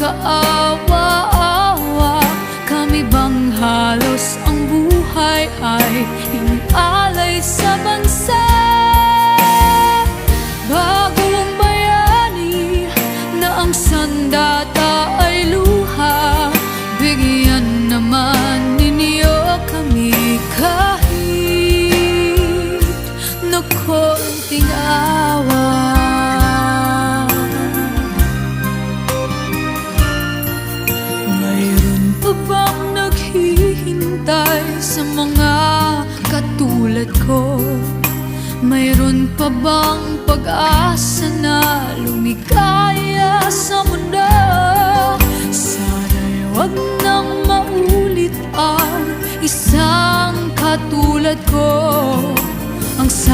kaawa-awa? Kami bang halos ang buhay ay Inialay sa bansa? Bagong bayani na ang sandata ay luha Bigyan naman ninyo kami kahit na konting awa Mayroon pa bang pag-asa na lumikaya sa mundo? Sana'y wag nang maulit ang isang katulad ko Ang sa